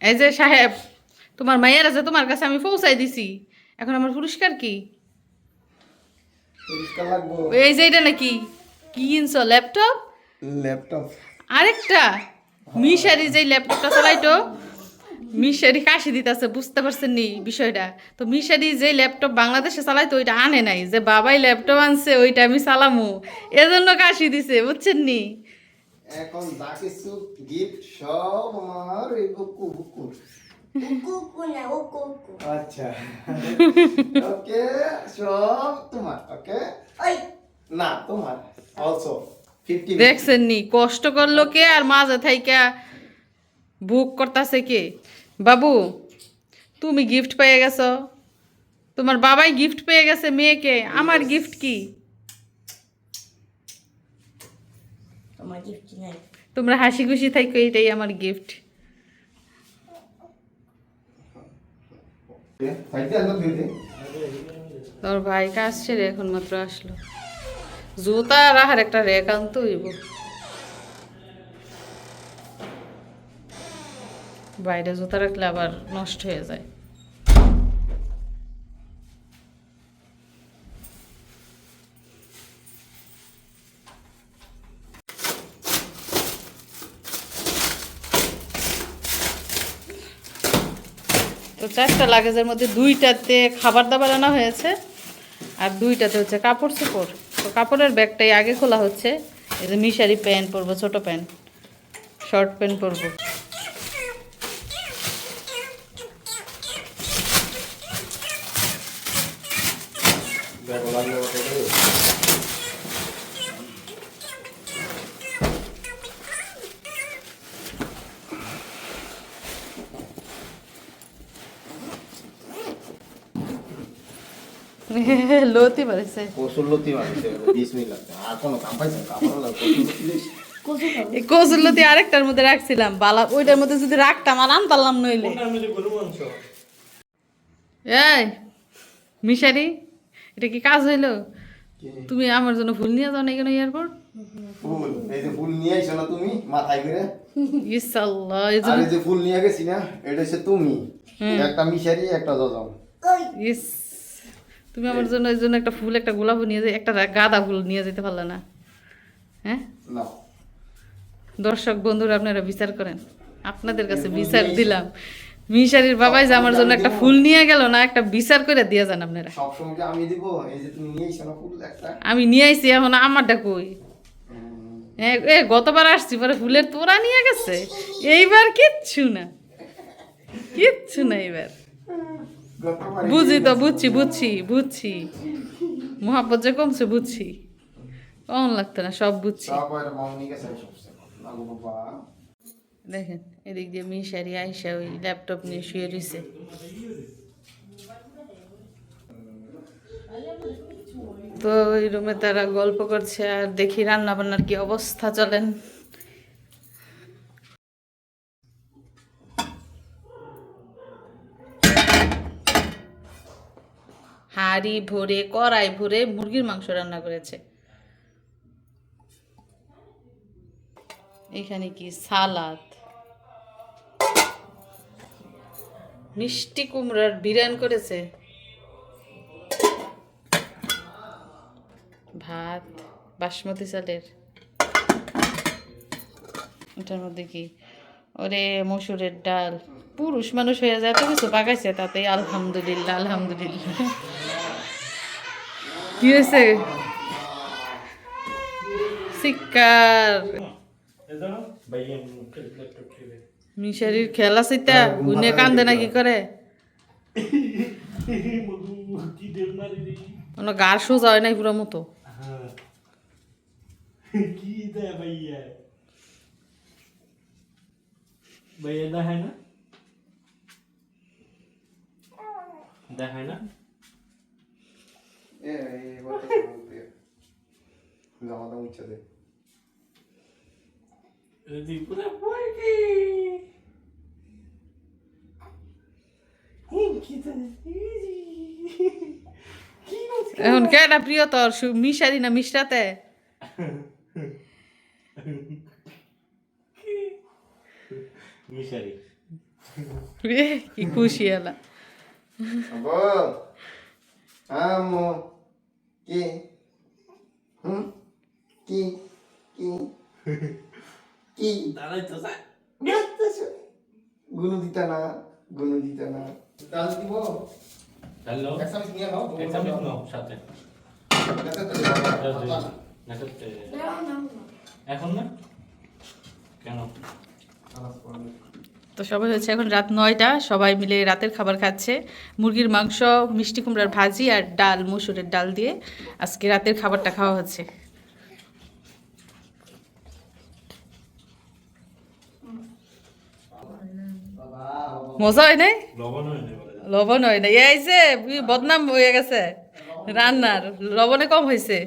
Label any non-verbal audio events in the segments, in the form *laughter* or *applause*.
এই যে সাহেব তোমার মায়ের আছে তোমার কাছে আমি পৌঁছাই দিছি। এখন আমার পুরস্কার কি? এই যে এটা নাকি? কি কিনছো ল্যাপটপ? ল্যাপটপ। আরেকটা। মিশারি যে ল্যাপটপটা চালাইতো মিশারি কাশি দিতেছে বুঝতে পারছেন নি বিষয়টা। তো মিশারি যে ল্যাপটপ বাংলাদেশে চালাইতো ওইটা আনে নাই। যে বাবাই ল্যাপটপ আনছে ওইটা আমি চালামু। এজন্য কাশি দিছে বুঝছেন নি? এখন যা কিছু গিফট সব আমার এই বুকু বুকু. আচ্ছা। ওকে সব তোমার ওকে? না তোমার অলসো দেখছেন নি কষ্ট করল কে আর মাঝে থাইকা বুক করতেছে কে? বাবু তুমি গিফট পেয়ে গেছো। তোমার বাবাই গিফট পেয়ে গেছে মেয়েকে আমার গিফট কি? তোমার gift নাই তোমরা হাসি খুশি থাকো এটাই আমার গিফট তোর ভাই কাজ রে, এখন মাত্র আসলো। জুতা রাখার একটা রেক আনতে হইব। বাইরে জুতা রাখলে আবার নষ্ট হয়ে যায়। তো চারটা লাগেজের মধ্যে দুইটাতে খাবার দাবার আনা হয়েছে আর দুইটাতে হচ্ছে কাপড় চোপড়। তো কাপড়ের ব্যাগটাই আগে খোলা হচ্ছে। এই যে মিশারি প্যান্ট পরবো, ছোটো প্যান্ট, শর্ট প্যান্ট পরবো। *laughs* লতি মানুষ বিশ মিনিট লাগবে আর কোনো কাম পাইছেন কাপড় লাগবে Cucu ka. আরেকটার মধ্যে রাখছিলাম বালা ওইটার মধ্যে যদি রাখতাম আর আনতাম নইলে। এই মিশারি এটা কি কাজ হইল? তুমি আমার জন্য ফুল নিয়ে যাও না কেন এয়ারপোর্ট ফুল এই যে ফুল নিয়ে আইছো না তুমি মাথায় করে। ইসাল্লাহ এই যে ফুল নিয়ে গেছি না এটা হচ্ছে তুমি। একটা মিশারি একটা জজম। ইস তুমি আমার জন্য এই জন্য একটা ফুল একটা গোলাপ নিয়ে যাই একটা গাঁদা ফুল নিয়ে যেতে পারলে না। হ্যাঁ? দর্শক বন্ধুরা আপনারা বিচার করেন। আপনাদের কাছে বিচার দিলাম। মিশারির বাবাই যে আমার জন্য একটা ফুল নিয়ে গেল না একটা বিচার করে দিয়ে যান আপনারা। আমি দিব এই যে তুমি নিয়ে না ফুল একটা। আমি নিয়ে আইছি এখন আমারটা কই? এ এ, গতবার আসছি পরে ফুলের তোরা নিয়ে গেছে। এইবার কিচ্ছু না। কিচ্ছু না এবার গতবার *laughs* বুঝি তো, বুঝছি বুঝছি বুঝছি। মহাব্বত যে কমছে, বুঝছি। কম লাগতো না, সব বুঝছি। দেখেন, এদিক দিয়ে মিশারি আইসা ওই ল্যাপটপ নিয়ে শুয়ে রয়েছে তো ওই রুমে তারা গল্প করছে, আর দেখি রান্না বান্নার কি অবস্থা, চলেন। হাড়ি ভরে, কড়াই ভরে মুরগির মাংস রান্না করেছে। এখানে কি? সালাদ। মিষ্টি কুমড়ার বিরিয়ান করেছে। ভাত, বাসমতি চালের। এটার মধ্যে কি? ওরে মসুরের ডাল। পুরুষ মানুষ হয়ে যায় তো কিছু পাকাইছে তাতেই আলহামদুলিল্লাহ আলহামদুলিল্লাহ। কি হয়েছে? শিকার মিশারির খেলা সেটা গুনে কান্দে না কি করে? কোনো গার সোজা হয় নাই পুরো মতো। দেখায় না এ এই বলতে দে ত্রিপুরা এখন প্রিয় তোর? মিশারি না মিশরাতে? মিশারি। কি খুশি এলা। আম্মু কি? হুম? কি কি কি দাঁড়াই তো স্যার গুনু দিতা না গুনু দিতা না। ডাল দিব? হ্যালো? এক নিয়ে নাও একটা নাও। সাথে। এটা তো দেবো। নাকাতে এখন না? কেন? তো সবাই হচ্ছে এখন রাত নয়টা সবাই মিলে রাতের খাবার খাচ্ছে। মুরগির মাংস মিষ্টি কুমড়ার ভাজি আর ডাল মসুরের ডাল দিয়ে আজকে রাতের খাবারটা খাওয়া হচ্ছে। মজা হয় নাই লবণ হয়ে হয় নাই এই যে বদনাম হয়ে গেছে। রান্নার লবণে কম হয়েছে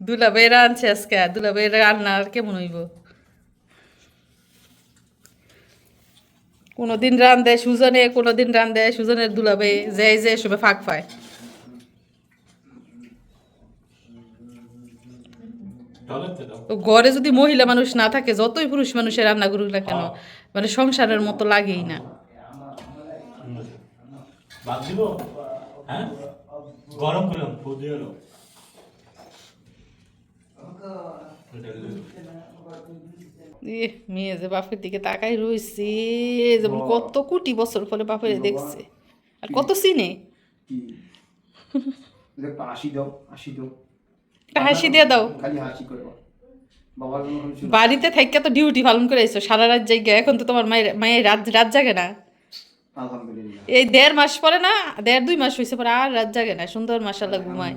দুলা আজকে। দুলা কেমন হইব? কোনোদিন রান দেয় সুজনে কোনোদিন রান দেয় সুজনের দুলাবে যে যে সবে ফাঁক পায়। তো ঘরে যদি মহিলা মানুষ না থাকে যতই পুরুষ মানুষের রান্না করুক না কেন মানে সংসারের মতো লাগেই না। হুম। বাদ দিব? হ্যাঁ? গরম করলাম এ, মেয়ে যে বাপের দিকে তাকাই রয়েছে যেমন কত কোটি বছর পরে বাপের দেখছে। আর কত চিনে হাসি দাও হাসি দাও। হাসি দিয়ে দাও। খালি হাসি করব। বাড়িতে থাইকা তো ডিউটি পালন করে এসো সারা রাত জায়গা এখন তো তোমার মায়ের মায়ের রাত রাত জাগে না। এই দেড় মাস পরে না দেড় দুই মাস হয়েছে পরে আর রাত জাগে না সুন্দর মাসাল্লাহ ঘুমায়।